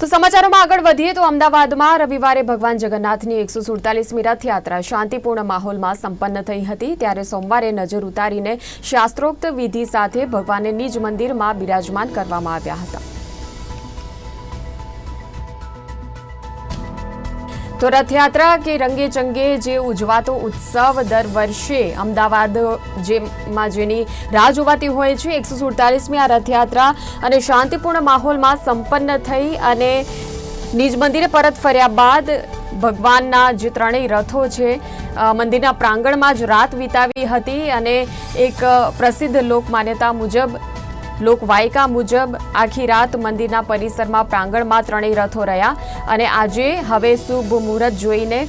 તો સમાચારોમાં આગળ વધીએ તો અમદાવાદમાં રવિવારે ભગવાન જગન્નાથની એકસો સુડતાલીસમી રથયાત્રા શાંતિપૂર્ણ માહોલમાં સંપન્ન થઈ હતી. ત્યારે સોમવારે નજર ઉતારીને શાસ્ત્રોક્ત વિધિ સાથે ભગવાનને નિજ મંદિરમાં બિરાજમાન કરવામાં આવ્યા હતા. તો રથયાત્રા કે રંગે ચંગે જે ઉજવાતો ઉત્સવ દર વર્ષે અમદાવાદ જેમાં જેની રાહ જોવાતી હોય છે, એકસો સુડતાલીસમી આ રથયાત્રા અને શાંતિપૂર્ણ માહોલમાં સંપન્ન થઈ અને નિજ મંદિરે પરત ફર્યા બાદ ભગવાનના જે ત્રણેય રથો છે મંદિરના પ્રાંગણમાં જ રાત વિતાવી હતી અને એક પ્રસિદ્ધ લોક માન્યતા મુજબ લોકવાયકા મુજબ આખી રાત મંદિરના પરિસરમાં પ્રાંગણમાં ત્રણેય રથો રહ્યા અને આજે હવે શુભ મુહૂર્ત જોઈને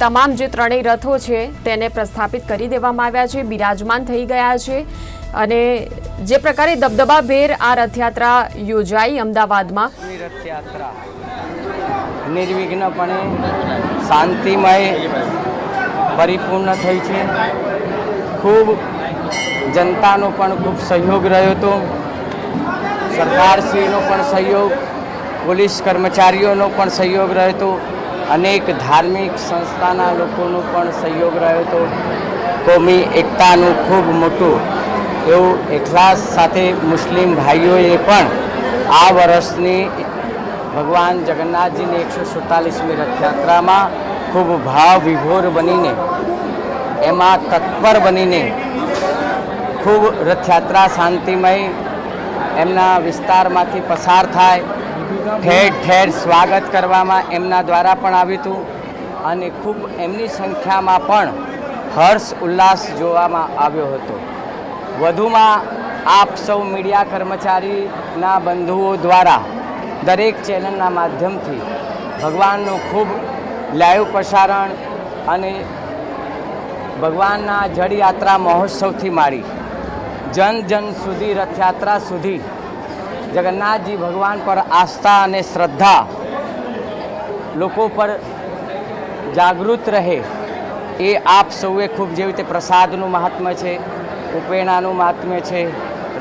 તમામ જે ત્રણેય રથો છે તેને પ્રસ્થાપિત કરી દેવામાં આવ્યા છે, બિરાજમાન થઈ ગયા છે અને જે પ્રકારે દબદબાભેર આ રથયાત્રા યોજાઈ અમદાવાદમાં. રથયાત્રા નિર્વિઘ્નપણે શાંતિમય પરિપૂર્ણ થઈ છે. ખૂબ જનતાનો પણ ખૂબ સહયોગ રહ્યો હતો. સરકારશ્રીનો પણ સહયોગ, પોલીસ કર્મચારીઓનો પણ સહયોગ રહ્યો હતો, અનેક ધાર્મિક સંસ્થાના લોકોનો પણ સહયોગ રહ્યો હતો. કોમી એકતાનું ખૂબ મોટું, એવું એકલાસ સાથે મુસ્લિમ ભાઈઓએ પણ આ વર્ષની ભગવાન જગન્નાથજીની એકસો સુડતાલીસમી રથયાત્રામાં ખૂબ ભાવ વિભોર બનીને, એમાં તત્પર બનીને ખૂબ રથયાત્રા શાંતિમય એમના વિસ્તારમાંથી પસાર થાય. ઠેર ઠેર સ્વાગત કરવામાં એમના દ્વારા પણ આવ્યું હતું. અને ખૂબ એમની સંખ્યામાં પણ હર્ષ ઉલ્લાસ જોવામાં આવ્યો હતો. વધુમાં આપ સૌ મીડિયા કર્મચારીના બંધુઓ દ્વારા દરેક ચેનલના માધ્યમથી ભગવાનનું ખૂબ લાઈવ પ્રસારણ અને ભગવાનના જળયાત્રા મહોત્સવથી માંડી જન જન સુધી રથયાત્રા સુધી જગન્નાથજી ભગવાન પર આસ્થા અને શ્રદ્ધા લોકો પર જાગૃત રહે એ આપ સૌએ ખૂબ જેવી રીતે પ્રસાદનું મહાત્મ્ય છે, ઉપેણાનું મહાત્મ્ય છે,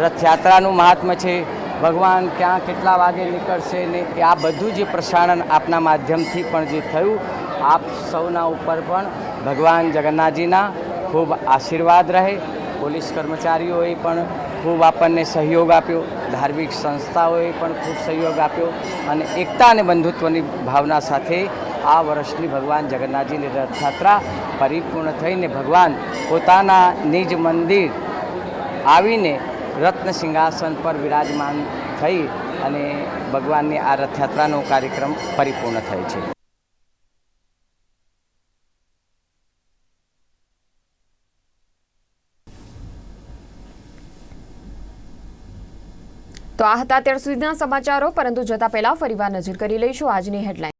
રથયાત્રાનું મહાત્મ્ય છે. ભગવાન ક્યાં કેટલા વાગે નીકળશે ને આ બધું જે પ્રસારણ આપના માધ્યમથી પણ જે થયું, આપ સૌના ઉપર પણ ભગવાન જગન્નાથજીના ખૂબ આશીર્વાદ રહે. પોલીસ કર્મચારીઓએ પણ ખૂબ આપણને સહયોગ આપ્યો. ધાર્મિક સંસ્થાઓએ પણ ખૂબ સહયોગ આપ્યો. અને એકતા અને બંધુત્વની ભાવના સાથે આ વર્ષની ભગવાન જગન્નાથજીની રથયાત્રા પરિપૂર્ણ થઈને ભગવાન પોતાના નિજ મંદિર આવીને રત્ન સિંહાસન પર વિરાજમાન થઈ અને ભગવાનની આ રથયાત્રાનો કાર્યક્રમ પરિપૂર્ણ થાય છે. તો આ હતા અત્યાર સુધીના સમાચારો, પરંતુ જતા પહેલા ફરીવાર નજર કરી લઈશું આજની હેડલાઇન